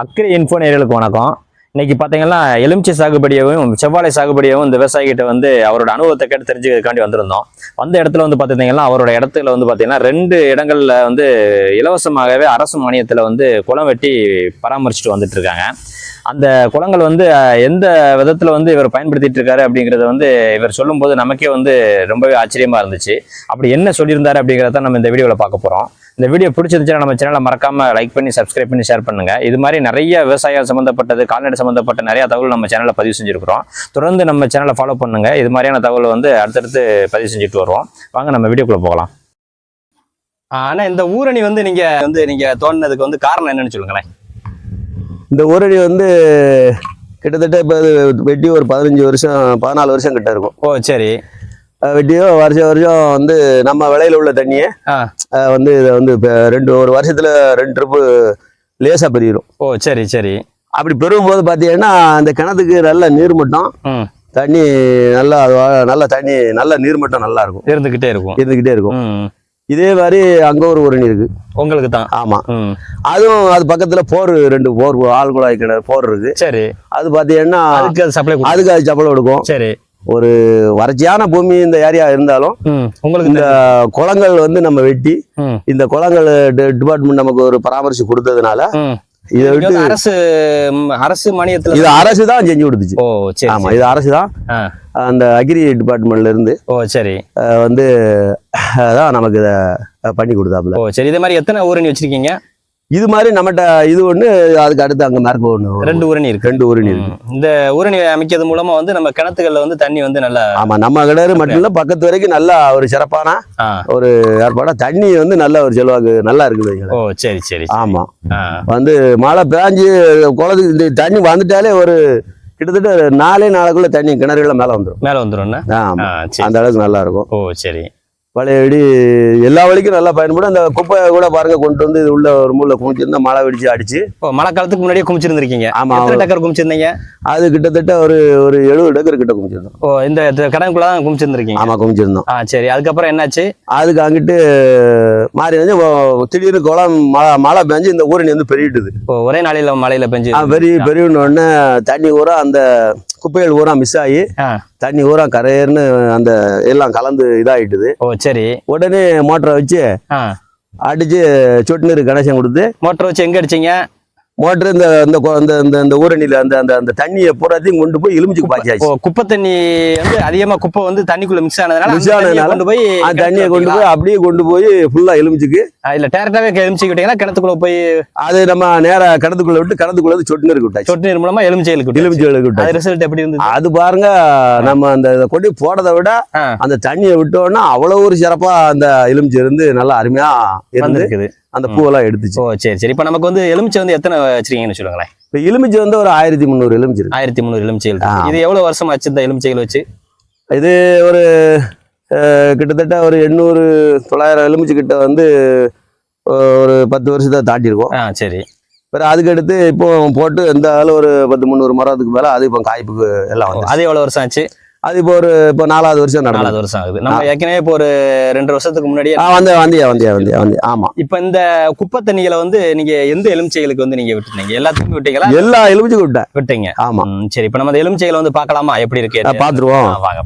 Agri info நேர்களுக்கு வணக்கம். இன்னைக்கு பார்த்தீங்கன்னா எலுமிச்சை சாகுபடியவும் செவ்வாழை சாகுபடியவும் இந்த விவசாயிகிட்ட வந்து அவரோட அனுபவத்தை கேட்டு தெரிஞ்சுக்கிறதுக்காண்டி வந்திருந்தோம். வந்த இடத்துல வந்து பார்த்துருந்தீங்கன்னா அவரோட இடத்துல வந்து பார்த்தீங்கன்னா ரெண்டு இடங்கள்ல வந்து இலவசமாகவே அரசு மானியத்தில் வந்து குளம் வெட்டி பராமரிச்சுட்டு வந்துட்டு இருக்காங்க. அந்த குளங்கள் வந்து எந்த விதத்தில் வந்து இவர் பயன்படுத்திட்டு இருக்காரு அப்படிங்கிறத வந்து இவர் சொல்லும்போது நமக்கே வந்து ரொம்பவே ஆச்சரியமா இருந்துச்சு. அப்படி என்ன சொல்லியிருந்தாரு அப்படிங்கிறத நம்ம இந்த வீடியோவில் பார்க்க போகிறோம் இந்த வீடியோ பிடிச்சிருந்துச்சுன்னா நம்ம சேனலை மறக்காம லைக் பண்ணி சப்ஸ்கிரைப் பண்ணி ஷேர் பண்ணுங்க. இது மாதிரி நிறைய விவசாயம் சம்பந்தப்பட்டது கால்நடை சம்பந்தப்பட்ட நிறைய தகவல் நம்ம சேனலில் பதிவு செஞ்சிருக்கிறோம். தொடர்ந்து நம்ம சேனலை ஃபாலோ பண்ணுங்க. இது மாதிரியான தகவல் வந்து அடுத்தடுத்து பதிவு செஞ்சுட்டு வருவோம். வாங்க நம்ம வீடியோக்குள்ளே போகலாம். ஆனால் இந்த ஊரணி வந்து நீங்கள் வந்து நீங்கள் தோணுனதுக்கு வந்து காரணம் என்னன்னு சொல்லுங்களேன். இந்த ஊரணி வந்து கிட்டத்தட்ட இப்போ வெட்டி ஒரு பதினஞ்சு வருஷம் பதினாலு வருஷம் கிட்ட இருக்கும். ஓ சரி. வெட்டியோ வருஷம் வருஷம் வந்து நம்ம விலையில உள்ள தண்ணியை வந்து இதை வந்து இப்போ ரெண்டு ஒரு வருஷத்துல ரெண்டு ட்ரிப்பு லேசாக பெருகிடும் ஓ சரி சரி. அப்படி பெருகும் போது பார்த்தீங்கன்னா அந்த கிணத்துக்கு நல்ல நீர்மட்டம் ம். தண்ணி நல்லா நல்ல தண்ணி நல்ல நீர்மட்டம் நல்லா இருக்கும். இருந்துகிட்டே இருக்கும். இருந்துக்கிட்டே இருக்கும். இதே மாதிரி அங்கே ஒரு ஊரணி இருக்கு. உங்களுக்கு தான்? ஆமாம் அதுவும் அது பக்கத்தில் போர் ரெண்டு போர் ஆள் குழாய் கிணறு போர் இருக்கு. சரி. அது பார்த்தீங்கன்னா அதுக்கு அது சப்ளை அதுக்கு அது சப்பளம் எடுக்கும் சரி. வறட்சியான பூமி இந்த ஏரியா இருந்தாலும் உங்களுக்கு இந்த குளங்கள் வந்து நம்ம வெட்டி இந்த குளங்கள் டிபார்ட்மெண்ட் நமக்கு ஒரு பராமரிச்சு கொடுத்ததுனால இதை விட்டு அரசு அரசு மானியத்துல இது அரசு தான் செஞ்சு கொடுத்துச்சு. ஓ சரி ஆமா. இது அரசு தான். அந்த அக்ரி டிபார்ட்மெண்ட்ல இருந்து ஓ சரி. வந்து தான் நமக்கு இதை பண்ணி கொடுத்தாப்புல. ஓ சரி. இதே மாதிரி எத்தனை ஊரணி வச்சிருக்கீங்க? இது மாதிரி நம்மகிட்ட இது ஒண்ணு அதுக்கு அடுத்து அங்க மேற்கு ஒண்ணு ரெண்டு ஊரணி இருக்கு. ரெண்டு ஊரணி இருக்கு. இந்த ஊரணி அமைக்கிறது மூலமா வந்து நம்ம கிணத்துகள்ல வந்து தண்ணி வந்து நல்லா ஆமா நம்ம கிணறு மட்டும் இல்ல பக்கத்து வரைக்கும் நல்லா ஒரு சிறப்பான ஆ. ஏற்பாடா தண்ணி வந்து நல்ல ஒரு செலவாக்கு நல்லா இருக்குது. ஓ சரி சரி ஆமா. வந்து மழை பேஞ்சு குளத்துக்கு இந்த தண்ணி வந்துட்டாலே ஒரு கிட்டத்தட்ட நாலே நாளுக்குள்ள தண்ணி கிணறுல மேல வந்துடும் மேல சரி. அந்த அளவுக்கு நல்லா இருக்கும். ஓ சரி. பழைய வெடி எல்லா வழிக்கும் நல்லா பயன்படும். அந்த குப்பையை கூட பாருங்க கொண்டு வந்து இது உள்ள ஒரு மூல குமிச்சிருந்தா மழை வெடிச்சு அடிச்சு. ஓ மழை காலத்துக்கு முன்னாடியே குமிச்சிருந்திருக்கீங்க. ஆமா டக்கர் குமிச்சிருந்தீங்க? அது கிட்டத்தட்ட ஒரு ஒரு எழுபது டேக்கர் கிட்ட குமிச்சிருந்தோம். ஓ இந்த கடனுக்குள்ள தான் குமிச்சிருந்திருக்கீங்க. ஆமா குமிச்சிருந்தோம். ஆ சரி. அதுக்கப்புறம் என்னாச்சு? அதுக்கு அங்கிட்டு மாறி வந்து திடீர்னு குளம் மழை மழை பெஞ்சு இந்த ஊரணி வந்து பெருகிட்டுது. ஓ ஒரே நாளையில மழையில பெஞ்சு பெரிய பெரியன உடனே தண்ணி ஊரா அந்த குப்பைகள் ஊரா மிஸ் ஆகி. தண்ணி ஊரா கரையர்னு அந்த எல்லாம் கலந்து இதாயிட்டுது. ஓ சரி. உடனே மோட்டரை வச்சு அடிச்சு சொட்டு நீர் கனெக்ஷன் கொடுத்து மோட்டர் வச்சு எங்க அடிச்சீங்க? மோட்டர் இந்த இந்த இந்த இந்த ஊரணியில அந்த அந்த அந்த தண்ணியை பூராத்தையும் கொண்டு போய் எலுமிச்சுக்கு பாய்ச்சாச்சு. குப்பை தண்ணி வந்து அதிகமா குப்பை வந்து தண்ணிக்குள்ள மிக்ஸ் ஆனதுனால தண்ணியை ஆனதுனால கொண்டு போய் அந்த தண்ணியை கொண்டு போய் அப்படியே கொண்டு போய் ஃபுல்லா எலுமிச்சுக்கு. இல்ல டேரக்டாவே எலுமிச்சை விட்டீங்கன்னா கிணத்துக்குள்ள போய் அது நம்ம நேரா கிணத்துக்குள்ள விட்டு கிணத்துக்குள்ள வந்து சொட்டு நீர் விட்டாச்சு. சொட்டு நீர் மூலமா எலுமிச்சைகளுக்கு எலுமிச்சை அது விட்டாச்சு. ரிசல்ட் எப்படி இருந்தது? அது பாருங்க நம்ம அந்த கொண்டு போடுறதை விட. அந்த தண்ணியை விட்டோம்னா அவ்வளவு ஒரு சிறப்பா அந்த எலுமிச்சை இருந்து நல்லா அருமையா இருந்து வந்திருக்குது. அந்த பூவெல்லாம் எடுத்துச்சு. ஓ சரி சரி. இப்ப நமக்கு வந்து எலுமிச்சை வந்து எத்தனை வச்சிருக்கீங்கன்னு சொல்லுங்களேன்? இப்ப எலுமிச்சை வந்து ஒரு ஆயிரத்தி முந்நூறு எலுமிச்சை ஆயிரத்தி முந்நூறு எலுமிச்சைகள். இது எவ்வளவு வருஷம் ஆச்சு இந்த எலுமிச்சைகள் வச்சு? இது ஒரு கிட்டத்தட்ட ஒரு எண்ணூறு தொள்ளாயிரம் எலுமிச்சை கிட்ட வந்து ஒரு பத்து வருஷத்தை தாண்டி இருக்கும் ஆ சரி. பிறகு அதுக்கு அடுத்து இப்போ போட்டு எந்த அளவு ஒரு பத்து முந்நூறு மரத்துக்கு மேல அது இப்போ காய்ப்புக்கு எல்லாம் வந்து அது எவ்வளவு வருஷம் ஆச்சு? அது இப்போ ஒரு இப்போ நாலாவது வருஷம் நாலாவது வருஷம் ஆகுது. நம்ம ஏற்கனவே இப்போ ஒரு ரெண்டு வருஷத்துக்கு முன்னாடியே வந்தே வந்தியா வந்தியா வந்தியா வந்தியா. ஆமா. இப்ப இந்த குப்பை தண்ணிகளை வந்து நீங்க எந்த எலுமிச்சைகளுக்கு வந்து நீங்க விட்டுருந்தீங்க? எல்லாத்துக்கும் விட்டீங்களா? எல்லா எலுமிச்சைக்கும் விட்டேன். விட்டீங்க. ஆமா. சரி. இப்ப நம்ம அந்த எலுமிச்சைகளை வந்து பார்க்கலாமா? எப்படி இருக்கு? பாத்துருவோம் வாங்க.